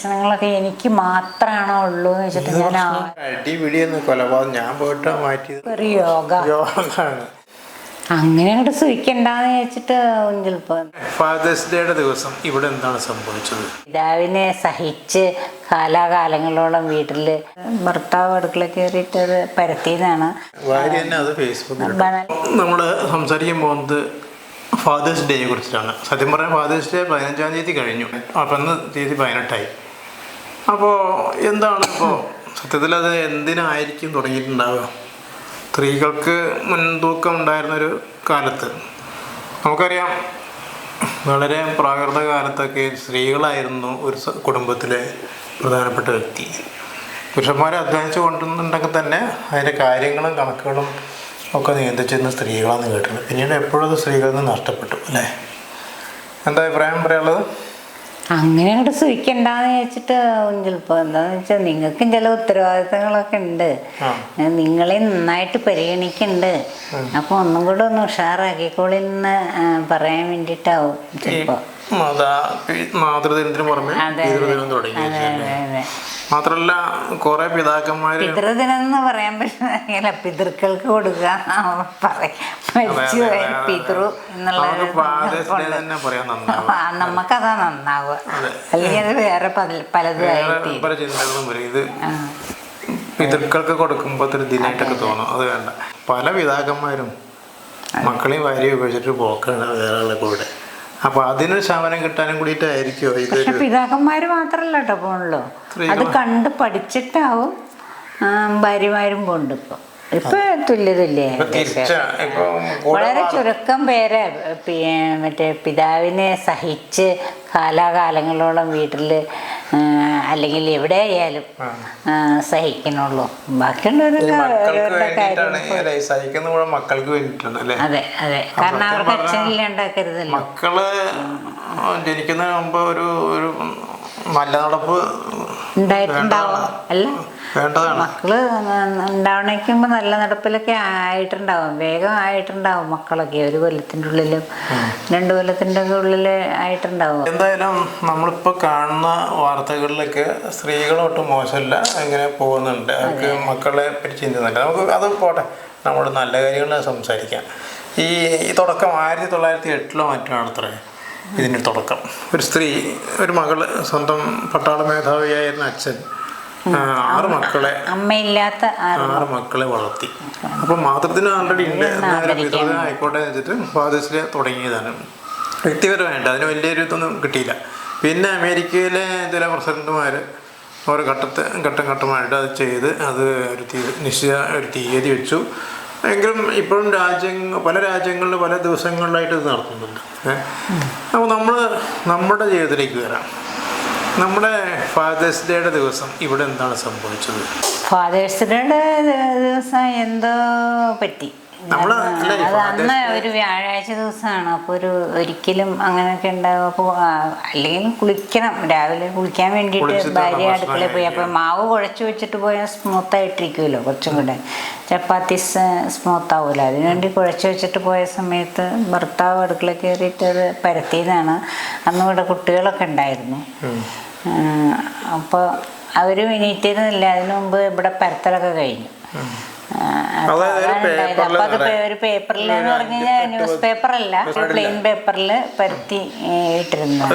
പ്രശ്നങ്ങളൊക്കെ എനിക്ക് മാത്രമാണോ ഉള്ളൂ എന്ന് വെച്ചിട്ട് ഞാൻ ആ അടി പിടിയെന്ന് കൊലപാതകം ഞാൻ പോയിട്ട് മാറ്റിയത് ഒരു യോഗ. യോഗാണ്. അങ്ങനെ അങ്ങോട്ട് സുഖിക്കണ്ടെന്ന് വെച്ചിട്ട് ചിലപ്പോ. ഫാദേഴ്സ് ഡേയുടെ ദിവസം ഇവിടെ എന്താണ് സംഭവിച്ചത്? പിതാവിനെ സഹിച്ച് കാലാകാലങ്ങളോളം വീട്ടിൽ ഭർത്താവ് അടുക്കള കയറിയിട്ട് അത് പരത്തിയതാണ്. ഭാര്യ തന്നെ അത് ഫേസ്ബുക്കിൽ നമ്മൾ സംസാരിക്കാൻ പോകുന്നത് ഫാദേഴ്സ് ഡേയെ കുറിച്ചിട്ടാണ്. സത്യം പറഞ്ഞാൽ ഫാദേഴ്സ് ഡേ പതിനഞ്ചാം തീയതി കഴിഞ്ഞു. അപ്പം തീയതി പതിനെട്ടായി. അപ്പോൾ എന്താണ് ഇപ്പോൾ സത്യത്തിൽ അത് എന്തിനായിരിക്കും തുടങ്ങിയിട്ടുണ്ടാവുക? സ്ത്രീകൾക്ക് മുൻതൂക്കം ഉണ്ടായിരുന്നൊരു കാലത്ത്. നമുക്കറിയാം വളരെ പ്രാകൃത കാലത്തൊക്കെ സ്ത്രീകളായിരുന്നു ഒരു കുടുംബത്തിലെ പ്രധാനപ്പെട്ട വ്യക്തി. പുരുഷന്മാരെ അധ്വാനിച്ച് കൊണ്ടുവന്നുണ്ടെങ്കിൽ തന്നെ അതിന്റെ കാര്യങ്ങളും കണക്കുകളും ഒക്കെ നിയന്ത്രിച്ചിരുന്ന സ്ത്രീകളാണെന്ന് കേട്ടിട്ടുണ്ട്. പിന്നീട് എപ്പോഴും അത് സ്ത്രീകളിൽ നിന്ന് നഷ്ടപ്പെട്ടു അല്ലേ? എന്താ അഭിപ്രായം പറയാനുള്ളത്? അങ്ങനെ അങ്ങോട്ട് സുഖിക്കണ്ടെന്ന് വെച്ചിട്ട് ചിലപ്പോ. എന്താന്ന് വെച്ചാൽ നിങ്ങൾക്കും ചില ഉത്തരവാദിത്തങ്ങളൊക്കെ ഉണ്ട്. നിങ്ങളെ നന്നായിട്ട് പരിഗണിക്കുന്നുണ്ട് അപ്പൊ ഒന്നും കൂടെ ഒന്ന് ഉഷാറാക്കിക്കോളിന്ന് പറയാൻ വേണ്ടിട്ടാവും ചിലപ്പോ. മാതാ മാതൃദിനത്തിന് പുറമെ പിതൃദിനം തുടങ്ങി കുറെ പിതാക്കന്മാര് പിതൃദിനം എന്ന് പറയാൻ പറ്റില്ല. പിതൃക്കൾക്ക് കൊടുക്കുക പറയും മരിച്ചു. പിതൃ എന്നുള്ള നമുക്കതാ നന്നാവുക. അല്ലെങ്കിൽ അത് വേറെ പിതൃക്കൾക്ക് കൊടുക്കുമ്പോൾ ഒരു ദിനമായിട്ടൊക്കെ തോന്നും. അത് വേണ്ട. പല പിതാക്കന്മാരും മക്കളെയും ഭാര്യയും ഉപയോഗിച്ചിട്ട് പോക്കാണ് വേറെ കൂടെ. അപ്പൊ അതിനൊരു ശമനം കിട്ടാനും കൂടിയിട്ടായിരിക്കും പക്ഷെ പിതാക്കന്മാര് മാത്രല്ല കേട്ടോ പോണല്ലോ അത് കണ്ട് പഠിച്ചിട്ടാവും ഭാര്യമാരും പോണ്ട് ഇപ്പൊ ഇപ്പൊ വളരെ ചുരുക്കം പേര് മറ്റേ പിതാവിനെ സഹിച്ച് കാലാകാലങ്ങളോളം വീട്ടിൽ അല്ലെങ്കിൽ എവിടെ ആയാലും ആ, സഹിക്കണുള്ളൂ ബാക്കിയുള്ളവരൊക്കെ അതെ അതെ. കാരണം അവർക്ക് അച്ഛനില്ലാണ്ടാക്കരുതല്ലോ മക്കൾ ജനിക്കുന്നതിന് മുമ്പ് ഒരു ഒരു നല്ല നടപ്പ് ഉണ്ടായിട്ടുണ്ടാവും. അല്ല മക്കൾ ഉണ്ടാവണേക്കുമ്പോ നല്ല നടപ്പിലൊക്കെ ആയിട്ടുണ്ടാവും. വേഗം ആയിട്ടുണ്ടാവും മക്കളൊക്കെ. ഒരു കൊല്ലത്തിന്റെ ഉള്ളിലും രണ്ടു കൊല്ലത്തിന്റെ ഉള്ളിൽ ആയിട്ടുണ്ടാവും. എന്തായാലും നമ്മളിപ്പോ കാണുന്ന വാർത്തകളിലൊക്കെ സ്ത്രീകളൊട്ടും മോശമില്ല. ഇങ്ങനെ പോകുന്നുണ്ട്. അവർക്ക് മക്കളെ പറ്റി ചിന്തിക്കുന്നുണ്ട് നമുക്ക് അത് പോട്ടെ. നമ്മൾ നല്ല കാര്യങ്ങൾ സംസാരിക്കാം. ഈ ഈ തുടക്കം ആയിരത്തി തൊള്ളായിരത്തി എട്ടിലോ മറ്റോ ആണത്രേ? ഇതിന്റെ തുടക്കം. ഒരു സ്ത്രീ ഒരു മകൾ സ്വന്തം പട്ടാള മേധാവിയായിരുന്ന അച്ഛൻ ആറ് മക്കളെ. അമ്മയില്ലാത്ത ആറ് മക്കളെ. വളർത്തി. അപ്പൊ മാതൃദിനം ആൾറെഡി ഉണ്ട്. പിതൃദിനം ആയിക്കോട്ടെ വെച്ചിട്ട് ഫാദേഴ്സ് ഡേ തുടങ്ങിയതാണ്. വ്യക്തിപരമായിട്ട് അതിന് വലിയൊരു ഇതൊന്നും കിട്ടിയില്ല. പിന്നെ അമേരിക്കയിലെ ചില പ്രസിഡന്റുമാർ ഓരോ ഘട്ടത്തെ ഘട്ടം ഘട്ടമായിട്ട് അത് ചെയ്ത് അത് ഒരു നിശ്ചിത ഒരു തീയതി വെച്ചു. എങ്കിലും ഇപ്പോഴും രാജ്യങ്ങൾ പല രാജ്യങ്ങളിൽ പല ദിവസങ്ങളിലായിട്ട് ഇത് നടത്തുന്നുണ്ട്. അപ്പോൾ നമ്മൾ നമ്മുടെ ജീവിതത്തിലേക്ക് വരാം. നമ്മുടെ ഫാദേഴ്സ് ഡേയുടെ ദിവസം ഇവിടെ എന്താണ് സംഭവിച്ചത്? ഫാദേഴ്സ് ഡേയുടെ ദിവസം എന്തോ പറ്റി. നമ്മൾ അല്ല, അത് അന്ന് ഒരു വ്യാഴാഴ്ച ദിവസമാണ്. അപ്പോൾ ഒരു ഒരിക്കലും അങ്ങനെയൊക്കെ ഉണ്ടാവും അപ്പോൾ അല്ലെങ്കിൽ കുളിക്കണം. രാവിലെ കുളിക്കാൻ വേണ്ടിയിട്ട് ഭാര്യ അടുക്കളയിൽ പോയി. അപ്പോൾ മാവ് കുഴച്ച് വെച്ചിട്ട് പോയാൽ സ്മൂത്ത് ആയിട്ടിരിക്കുമല്ലോ കുറച്ചും കൂടെ. ചപ്പാത്തി സ്മൂത്ത് ആവുമല്ലോ അതിനുവേണ്ടി കുഴച്ച് വെച്ചിട്ട് പോയ സമയത്ത് ഭർത്താവ് അടുക്കള കയറിയിട്ട് അത് പരത്തിയതാണ്. അന്ന് ഇവിടെ കുട്ടികളൊക്കെ ഉണ്ടായിരുന്നു. അപ്പോൾ അവരും എണീറ്റിരുന്നില്ല. അതിനു മുമ്പ് ഇവിടെ പരത്തലൊക്കെ കഴിഞ്ഞു. അപ്പൊ. അത് ഒരു പേപ്പറിൽ എന്ന് പറഞ്ഞു കഴിഞ്ഞാൽ ന്യൂസ് പേപ്പർ അല്ല പ്ലെയിൻ പേപ്പറിൽ പരത്തി ഇട്ടിരുന്നു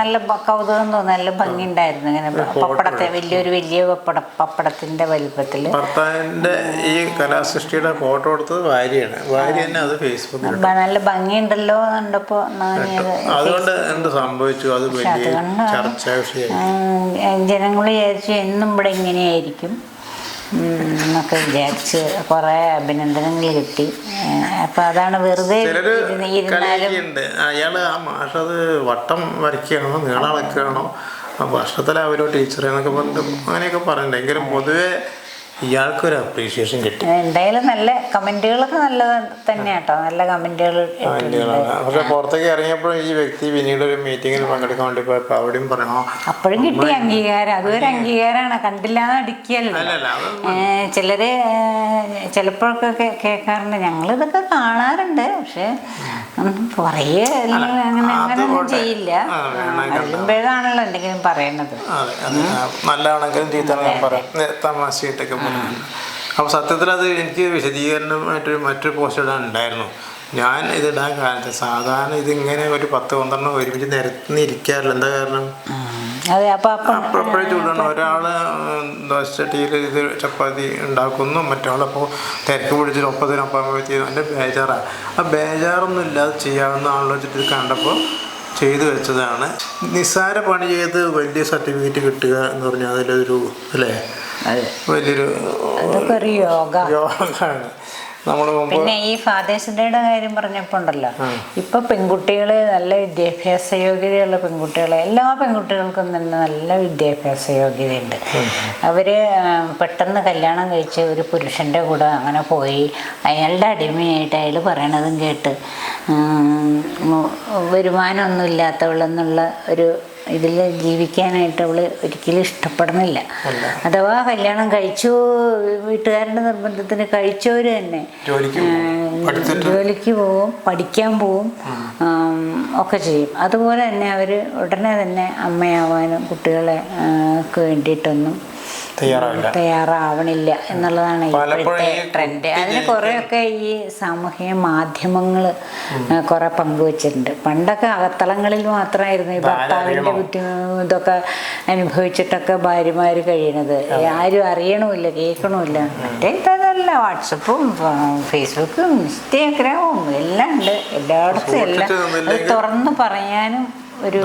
നല്ല കൗതുകം തോന്നുന്നു നല്ല ഭംഗി ഉണ്ടായിരുന്നു ഇങ്ങനെ പപ്പടത്തെ വലിയൊരു വലിയ പപ്പട പപ്പടത്തിന്റെ വലുപ്പത്തിൽ ഈ കലാസൃഷ്ടിയുടെ ഫോട്ടോ എടുത്തത് ഭാര്യയാണ് ഭാര്യ തന്നെ അത് ഫേസ്ബുക്കിൽ നല്ല ഭംഗിയുണ്ടല്ലോ കണ്ടപ്പോ അതുകൊണ്ട് എന്ത് സംഭവിച്ചു? അത് വലിയ അതുകൊണ്ട് ചർച്ചാ വിഷയം ജനങ്ങൾ വിചാരിച്ചു എന്നും ഇവിടെ ഇങ്ങനെയായിരിക്കും ഉം, എന്നൊക്കെ വിചാരിച്ച് കുറേ അഭിനന്ദനങ്ങൾ കിട്ടി. അപ്പൊ അതാണ് വെറുതെ അയാൾ ആ മാഷത് വട്ടം വരയ്ക്കുകയാണോ നീളം അളക്കുകയാണോ ആ അവരോ ടീച്ചർ എന്നൊക്കെ പറഞ്ഞിട്ട് അങ്ങനെയൊക്കെ പറഞ്ഞിട്ടുണ്ട്. എങ്കിലും പൊതുവെ ഇയാൾക്കൊരു അപ്രീഷിയേഷൻ കിട്ടി. എന്തായാലും നല്ല കമന്റുകളൊക്കെ നല്ലത് തന്നെയാട്ടോ നല്ല കമന്റുകൾ പക്ഷെ പുറത്തേക്ക് ഇറങ്ങിയപ്പോഴും ഈ വ്യക്തി പിന്നീട് ഒരു മീറ്റിംഗിൽ പങ്കെടുക്കാൻ വേണ്ടി പോയപ്പോ അവിടെയും പറഞ്ഞു "ആ, അപ്പോഴും കിട്ടി അംഗീകാരം. അതൊരു അംഗീകാരമാണ്. കണ്ടില്ലാതെ അടിക്കല്ലോ. ചിലര് ചിലപ്പോഴൊക്കെ കേൾക്കാറുണ്ട്. ഞങ്ങൾ ഞങ്ങളിതൊക്കെ കാണാറുണ്ട്. പക്ഷെ പറയേ അങ്ങനെ അങ്ങനെയൊന്നും ചെയ്യില്ല. കഴിയുമ്പോഴാണല്ലോ എന്തെങ്കിലും പറയണത് നല്ലതാണെങ്കിലും ചീത്തയാണെങ്കിലും പറയാം. തമാശയായിട്ടൊക്കെ അപ്പോൾ സത്യത്തിൽ അത് എനിക്ക് വിശദീകരണമായിട്ടൊരു മറ്റൊരു പോസ്റ്റ് ഇടാൻ ഉണ്ടായിരുന്നു. ഞാൻ ഇതിടാൻ കാലത്ത് സാധാരണ ഇതിങ്ങനെ ഒരു പത്ത് പന്ത്രണ്ട് ഒരുമിച്ച് നിരത്തിനിരിക്കാറില്ല എന്താ കാരണം? അതെ അപ്പൊ അപ്പം അപ്പോഴപ്പോഴും ചൂടാണ്. ഒരാൾ ദോശച്ചട്ടിയിൽ ഇത് ചപ്പാത്തി ഉണ്ടാക്കുന്നു. മറ്റാളപ്പോൾ തിരക്ക് പിടിച്ചിട്ട് ഒപ്പത്തിനൊപ്പം ചെയ്യുന്നു. എന്റെ ബേജാറാണ് ആ ബേജാറൊന്നും ഇല്ലാതെ ചെയ്യാവുന്ന ആലോചിച്ചിട്ട് കണ്ടപ്പോൾ ചെയ്തു വെച്ചതാണ്. നിസ്സാര പണി ചെയ്ത് വലിയ സർട്ടിഫിക്കറ്റ് കിട്ടുക എന്ന് പറഞ്ഞാൽ അതിലൊരു അല്ലേ? വലിയൊരു അതൊക്കെ ഒരു യോഗ. യോഗമാണ് പിന്നെ ഈ ഫാദേഴ്സ് ഡേയുടെ കാര്യം പറഞ്ഞപ്പോ ഉണ്ടല്ലോ. ഇപ്പൊ പെൺകുട്ടികൾ നല്ല വിദ്യാഭ്യാസ യോഗ്യതയുള്ള പെൺകുട്ടികളെ എല്ലാ പെൺകുട്ടികൾക്കും തന്നെ നല്ല വിദ്യാഭ്യാസ യോഗ്യതയുണ്ട്. അവർ പെട്ടെന്ന് കല്യാണം കഴിച്ച് ഒരു പുരുഷന്റെ കൂടെ അങ്ങനെ പോയി അയാളുടെ അടിമയായിട്ട് അയാൾ പറയണതും കേട്ട് വരുമാനമൊന്നും ഇല്ലാത്തവളെന്നുള്ള ഒരു ഇതിൽ ജീവിക്കാനായിട്ട് അവൾ ഒരിക്കലും ഇഷ്ടപ്പെടുന്നില്ല. അഥവാ കല്യാണം കഴിച്ചു വീട്ടുകാരുടെ നിർബന്ധത്തിന് കഴിച്ചവര് തന്നെ. ജോലിക്ക് പോവും പഠിക്കാൻ പോവും ഒക്കെ ചെയ്യും. അതുപോലെ തന്നെ അവർ ഉടനെ തന്നെ അമ്മയാവാനും കുട്ടികളെ വേണ്ടിയിട്ടൊന്നും തയ്യാറാവണില്ല എന്നുള്ളതാണ് ഇപ്പോഴത്തെ ട്രെൻഡ് അതിന് കുറേയൊക്കെ ഈ സാമൂഹിക മാധ്യമങ്ങൾ കുറെ പങ്കുവച്ചിട്ടുണ്ട്. പണ്ടൊക്കെ അകത്തളങ്ങളിൽ മാത്രമായിരുന്നു ഈ ഭർത്താവിന്റെ ബുദ്ധിമുട്ടൊക്കെ ഇതൊക്കെ അനുഭവിച്ചിട്ടൊക്കെ ഭാര്യമാര് കഴിയണത്. ആരും അറിയണമില്ല കേൾക്കണമില്ല മറ്റേ ഇതല്ല വാട്സപ്പും ഫേസ്ബുക്കും ഇൻസ്റ്റാഗ്രാമും എല്ലാം ഉണ്ട്. എല്ലായിടത്തും എല്ലാം. അത് തുറന്ന് പറയാനും ഒരു?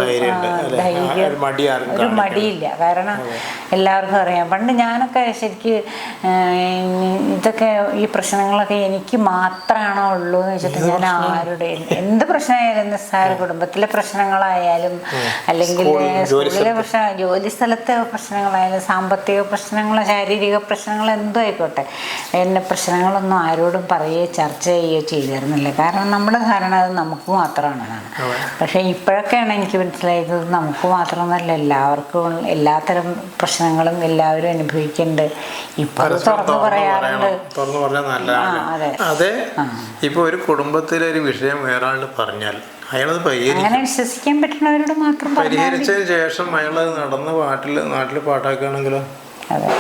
ധൈര്യം. ഒരു മടിയില്ല. കാരണം എല്ലാവർക്കും അറിയാം. പണ്ട് ഞാനൊക്കെ ശരിക്ക് ഇതൊക്കെ ഈ പ്രശ്നങ്ങളൊക്കെ എനിക്ക് മാത്രമാണോ ഉള്ളൂ എന്ന് വെച്ചിട്ട് ഞാൻ ആരുടെ എന്ത് പ്രശ്നമായാലും നിസ്സാര കുടുംബത്തിലെ പ്രശ്നങ്ങളായാലും അല്ലെങ്കിൽ സ്കൂളിലെ പ്രശ്ന ജോലി സ്ഥലത്തെ പ്രശ്നങ്ങളായാലും സാമ്പത്തിക പ്രശ്നങ്ങൾ ശാരീരിക പ്രശ്നങ്ങൾ എന്തോ ആയിക്കോട്ടെ. എന്നെ പ്രശ്നങ്ങളൊന്നും ആരോടും പറയുകയോ ചർച്ച ചെയ്യുകയോ ചെയ്തിരുന്നില്ല കാരണം നമ്മുടെ ധാരണ അത് നമുക്ക് മാത്രമാണ്. പക്ഷേ ഇപ്പോഴൊക്കെയാണ് എനിക്ക് മനസ്സിലായത് നമുക്ക് മാത്രമല്ല എല്ലാവർക്കും എല്ലാത്തരം പ്രശ്നങ്ങളും എല്ലാവരും അനുഭവിക്കുന്നുണ്ട്. ഇപ്പൊ തുറന്നു തുറന്ന് പറയാറുണ്ട്. പറയണം. പറഞ്ഞാൽ നല്ലതാണ്. അതെ. ഇപ്പൊ ഒരു കുടുംബത്തിലെ ഒരു വിഷയം വേറെ ആൾ പറഞ്ഞാൽ അയാളത് അങ്ങനെ വിശ്വസിക്കാൻ പറ്റുന്നവരോട് മാത്രം. പരിഹരിച്ചതിന് ശേഷം അയാളത് നടന്ന് പാട്ടിൽ നാട്ടിൽ പാട്ടാക്കുകയാണെങ്കിലോ?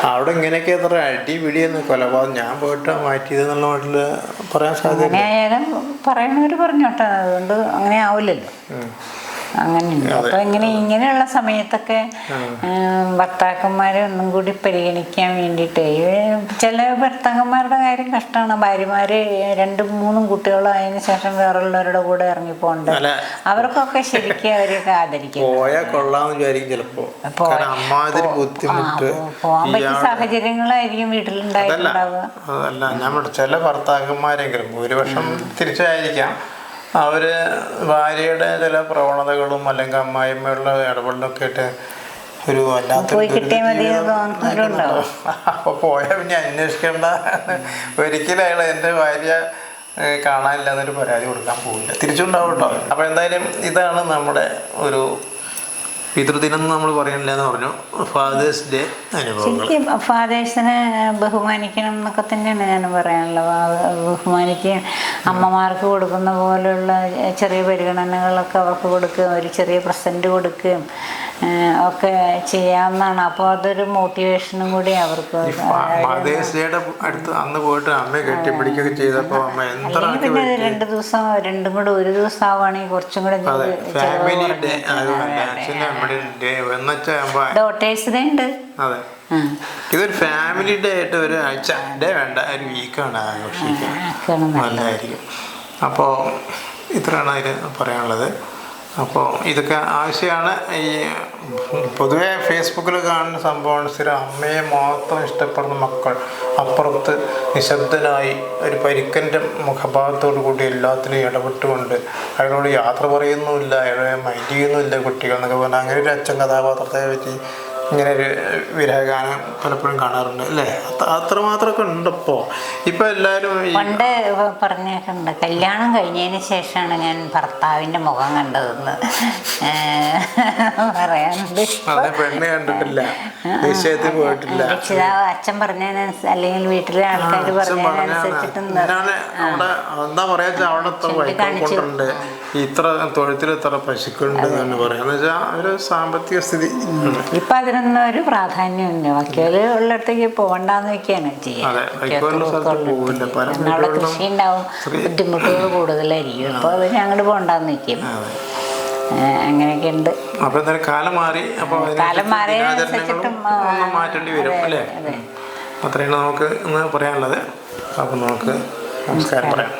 അവിടെ ഇങ്ങനെയൊക്കെ എത്ര അടി പിടിയെന്ന് കൊലപാതകം. ഞാൻ പോയിട്ട് മാറ്റിയതെന്നുള്ള നാട്ടിൽ പറയാൻ സാധ്യത പറയണവര് പറഞ്ഞോട്ടെ. അതുകൊണ്ട് അങ്ങനെ ആവില്ലല്ലോ അങ്ങനെയുണ്ട്. അപ്പൊ ഇങ്ങനെ ഇങ്ങനെയുള്ള സമയത്തൊക്കെ ഭർത്താക്കന്മാരെ ഒന്നും കൂടി പരിഗണിക്കാൻ വേണ്ടിയിട്ട് ചില ഭർത്താക്കന്മാരുടെ കാര്യം കഷ്ടമാണ്. ഭാര്യമാര് രണ്ടും മൂന്നും കുട്ടികളും അതിന് ശേഷം വേറുള്ളവരുടെ കൂടെ ഇറങ്ങിപ്പോണ്ട് അല്ല. അവർക്കൊക്കെ ശരിക്കും അവരെയൊക്കെ ആദരിക്കും പോയാൽ കൊള്ളാന്ന് വിചാരിക്കും ചിലപ്പോ. ബുദ്ധിമുട്ട് പോവാൻ പറ്റിയ സാഹചര്യങ്ങളായിരിക്കും വീട്ടിലുണ്ടായിട്ടുണ്ടാവുക. അതല്ല ചില ഭർത്താക്കന്മാരെങ്കിലും ഭൂരിപക്ഷം തിരിച്ചായിരിക്കാം. അവർ ഭാര്യയുടെ ചില പ്രവണതകളും അല്ലെങ്കിൽ അമ്മായിമ്മയുള്ള ഇടപെടലൊക്കെ ആയിട്ട് ഒരു വല്ലാത്ത പോയി അപ്പൊ പോയാൽ പിന്നെ അന്വേഷിക്കേണ്ട. ഒരിക്കലും അയാൾ എന്റെ ഭാര്യ കാണാനില്ല എന്നൊരു പരാതി കൊടുക്കാൻ പോകില്ല തിരിച്ചുണ്ടാവും കേട്ടോ. അപ്പൊ എന്തായാലും ഇതാണ് നമ്മുടെ ഒരു പിതൃദിനം നമ്മൾ പറയണില്ല എന്ന് പറഞ്ഞു ഫാദേഴ്സ് ഡേ ശരിക്കും ഫാദേഴ്സിനെ ബഹുമാനിക്കണം എന്നൊക്കെ തന്നെയാണ് ഞാൻ പറയാനുള്ളത്. ബഹുമാനിക്കുക അമ്മമാർക്ക് കൊടുക്കുന്ന പോലെയുള്ള ചെറിയ പരിഗണനകളൊക്കെ അവർക്ക് കൊടുക്കുകയും ഒരു ചെറിയ പ്രസന്റ് കൊടുക്കുകയും ഒക്കെ ചെയ്യാവുന്നതാണ്. അപ്പോൾ അതൊരു മോട്ടിവേഷനും കൂടി അവർക്ക് മദേഴ്സ് അടുത്ത് അന്ന് പോയിട്ട് അമ്മയെ കെട്ടിപ്പിടിക്കുകയൊക്കെ ചെയ്തപ്പോൾ അമ്മ എന്താ പിന്നെ രണ്ട് ദിവസം രണ്ടും കൂടെ ഒരു ദിവസം ആവുകയാണെങ്കിൽ കുറച്ചും കൂടെ ഫാമിലി ഡേ. നമ്മുടെ ഡേ എന്നുവെച്ചാൽ ഡോട്ടേഴ്സ് ഡേ ഉണ്ട്. അതെ. ഇതൊരു ഫാമിലി ഡേ ആയിട്ട് ഒരു ആഴ്ച ഡേ വേണ്ട ഒരു വീക്കാണ് നല്ലത്. നല്ലതായിരിക്കും. അപ്പോൾ ഇത്രയാണ് അതിൽ പറയാനുള്ളത്. അപ്പോൾ ഇതൊക്കെ ആവശ്യമാണ് ഈ പൊതുവേ ഫേസ്ബുക്കിൽ കാണുന്ന സംഭവമാണ് സ്ഥിരം അമ്മയെ മാത്രം ഇഷ്ടപ്പെടുന്ന മക്കൾ. അപ്പുറത്ത് നിശബ്ദനായി ഒരു പരിക്കന്റെ മുഖഭാവത്തോടു കൂടി എല്ലാത്തിനും ഇടപെട്ടുകൊണ്ട് അയാളോട് യാത്ര പറയുന്നുമില്ല അയാളെ മൈൻഡ് ചെയ്യുന്നുമില്ല കുട്ടികൾ എന്നൊക്കെ പറഞ്ഞാൽ അങ്ങനെ ഒരു അച്ഛൻ കഥാപാത്രത്തെ പറ്റി ഇങ്ങനെ ഒരു വിരഹഗാനം പലപ്പോഴും കാണാറുണ്ട് അല്ലേ? അത്ര- അത്രമാത്രമൊക്കെ ഉണ്ടപ്പോ. ഇപ്പോൾ എല്ലാരും എല്ലാവരും പണ്ട് പറഞ്ഞിട്ടുണ്ട് കല്യാണം കഴിഞ്ഞതിന് ശേഷമാണ് ഞാൻ ഭർത്താവിന്റെ മുഖം കണ്ടതെന്ന്. പറയാനുണ്ട് അതെ പെണ്ണ് കണ്ടിട്ടില്ല. നിശ്ചയത്തിൽ പോയിട്ടില്ല. രക്ഷിതാവ് അച്ഛൻ പറഞ്ഞതിനനുസരിച്ച് അല്ലെങ്കിൽ വീട്ടിലെ ആൾക്കാർ പറഞ്ഞതിനനുസരിച്ചിട്ട് എന്താ പറയാ അവിടെ ഇത്ര തൊഴുത്തിൽ ഇത്ര പശുക്കളുണ്ട് എന്നാണ് പറയാന്ന് വെച്ചാൽ ഒരു സാമ്പത്തിക സ്ഥിതി. ഇപ്പൊ അതിനൊന്നും ഒരു പ്രാധാന്യമില്ല. വക്കീൽ ഉള്ളിടത്തേക്ക് പോകണ്ടെന്ന് വെക്കാണ് ചെയ്യാം. അതെ, വൈക്കോലുള്ള സ്ഥലത്ത് പോകില്ല. പല അവിടെ കൃഷി ഉണ്ടാവും. ബുദ്ധിമുട്ടുകൾ കൂടുതലായിരിക്കും. അപ്പൊ അത് ഞങ്ങൾ പോകണ്ടെന്ന് വെക്കും. അങ്ങനെയൊക്കെ ഉണ്ട്. അപ്പൊ കാലം മാറി. കാലം മാറ്റേണ്ടി വരും അല്ലേ? അത്രയാണ് നമുക്ക് ഇന്ന് പറയാനുള്ളത്. അപ്പൊ നമുക്ക് നമസ്കാരം പറയാം.